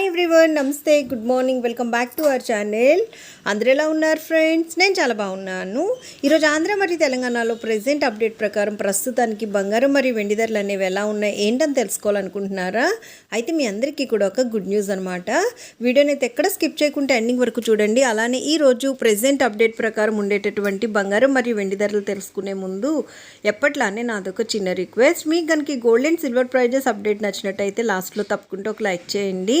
Hi everyone నమస్తే good morning welcome back to our channel అందరూ ఎలా ఉన్నారు ఫ్రెండ్స్ నేను చాలా బాగున్నాను. ఈరోజు ఆంధ్ర మరియు తెలంగాణలో ప్రజెంట్ అప్డేట్ ప్రకారం ప్రస్తుతానికి బంగారం మరియు వెండి ధరలు అనేవి ఎలా ఉన్నాయి ఏంటని తెలుసుకోవాలనుకుంటున్నారా? అయితే మీ అందరికీ కూడా ఒక గుడ్ న్యూస్ అనమాట వీడియోని అయితే ఎక్కడ స్కిప్ చేయకుండా ఎండింగ్ వరకు చూడండి. అలానే ఈరోజు ప్రజెంట్ అప్డేట్ ప్రకారం ఉండేటటువంటి బంగారం మరియు వెండి ధరలు తెలుసుకునే ముందు ఎప్పట్లానే నాదొక చిన్న రిక్వెస్ట్ మీకు కనుక gold and silver prices update నచ్చినట్టయితే లాస్ట్లో తప్పకుండా ఒక లైక్ చేయండి.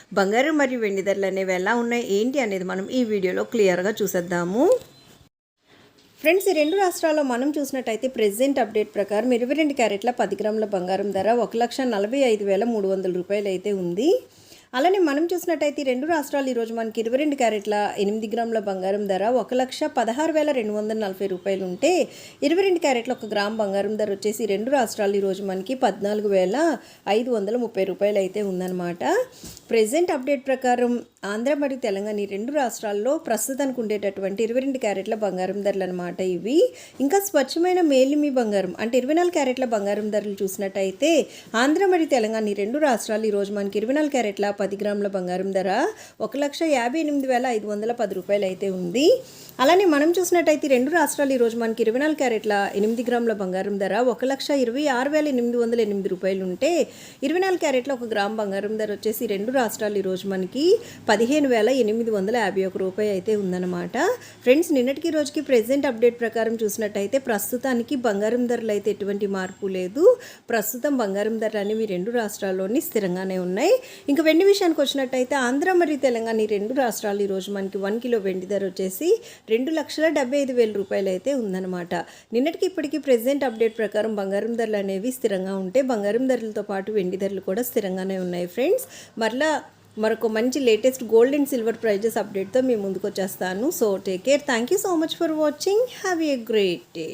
బంగారం మరియు వెండి ధరలు అనేవి ఎలా ఉన్నాయి ఏంటి అనేది మనం ఈ వీడియోలో క్లియర్గా చూసేద్దాము. ఫ్రెండ్స్ ఈ రెండు రాష్ట్రాల్లో మనం చూసినట్టయితే ప్రెసెంట్ అప్డేట్ ప్రకారం ఇరవై రెండు క్యారెట్ల పది గ్రాముల బంగారం ధర ఒక లక్ష నలభై ఐదు వేల మూడు వందల రూపాయలు అయితే ఉంది. అలానే మనం చూసినట్టయితే రెండు రాష్ట్రాలు ఈరోజు మనకి ఇరవై రెండు క్యారెట్ల ఎనిమిది గ్రాముల బంగారం ధర ఒక లక్ష పదహారు వేల రెండు వందల నలభై రూపాయలు ఉంటే ఇరవై రెండు క్యారెట్ల ఒక గ్రామ్ బంగారం ధర వచ్చేసి రెండు రాష్ట్రాలు ఈరోజు మనకి పద్నాలుగు వేల ఐదు వందల ముప్పై రూపాయలు అయితే ఉందన్నమాట. ప్రెసెంట్ అప్డేట్ ప్రకారం ఆంధ్ర మరియు తెలంగాణ ఈ రెండు రాష్ట్రాల్లో ప్రస్తుతానికి ఉండేటటువంటి ఇరవై రెండు క్యారెట్ల బంగారం ధరలు అనమాట ఇవి. ఇంకా స్వచ్ఛమైన మేలిమి బంగారం అంటే ఇరవై నాలుగు క్యారెట్ల బంగారం ధరలు చూసినట్టయితే ఆంధ్ర మరియు తెలంగాణ ఈ రెండు రాష్ట్రాలు ఈరోజు మనకి ఇరవై నాలుగు క్యారెట్ల పది గ్రాముల బంగారం ధర ఒక లక్ష యాభై ఎనిమిది వేల ఐదు వందల పది రూపాయలు అయితే ఉంది. అలానే మనం చూసినట్టయితే రెండు రాష్ట్రాలు ఈరోజు మనకి ఇరవై నాలుగు క్యారెట్ల ఎనిమిది గ్రాముల బంగారం ధర ఒక లక్ష ఇరవై ఆరు వేల ఎనిమిది వందల ఎనిమిది రూపాయలు ఉంటే ఇరవై నాలుగు క్యారెట్ల ఒక గ్రామ్ బంగారం ధర వచ్చేసి రెండు రాష్ట్రాలు ఈరోజు మనకి పదిహేను వేల ఎనిమిది వందల యాభై ఒక రూపాయి అయితే ఉందన్నమాట. ఫ్రెండ్స్ నిన్నటికి రోజుకి ప్రెసెంట్ అప్డేట్ ప్రకారం చూసినట్టయితే ప్రస్తుతానికి బంగారం ధరలు అయితే ఎటువంటి మార్పు లేదు. ప్రస్తుతం బంగారం ధరలు అనేవి రెండు రాష్ట్రాల్లోని స్థిరంగానే ఉన్నాయి. ఇంకా వెండి విషయానికి వచ్చినట్టయితే ఆంధ్ర మరియు తెలంగాణ ఈ రెండు రాష్ట్రాలు ఈరోజు మనకి వన్ కిలో వెండి ధర వచ్చేసి రెండు లక్షల డెబ్బై ఐదు వేల రూపాయలు అయితే ఉందన్నమాట. నిన్నటికి ఇప్పటికీ ప్రెసెంట్ అప్డేట్ ప్రకారం బంగారం ధరలు అనేవి స్థిరంగా ఉంటే బంగారం ధరలతో పాటు వెండి ధరలు కూడా స్థిరంగానే ఉన్నాయి ఫ్రెండ్స్. మరలా మరొక మంచి latest gold and silver prices అప్డేట్తో మీ ముందుకు వచ్చేస్తాను so take care thank you so much for watching have a great day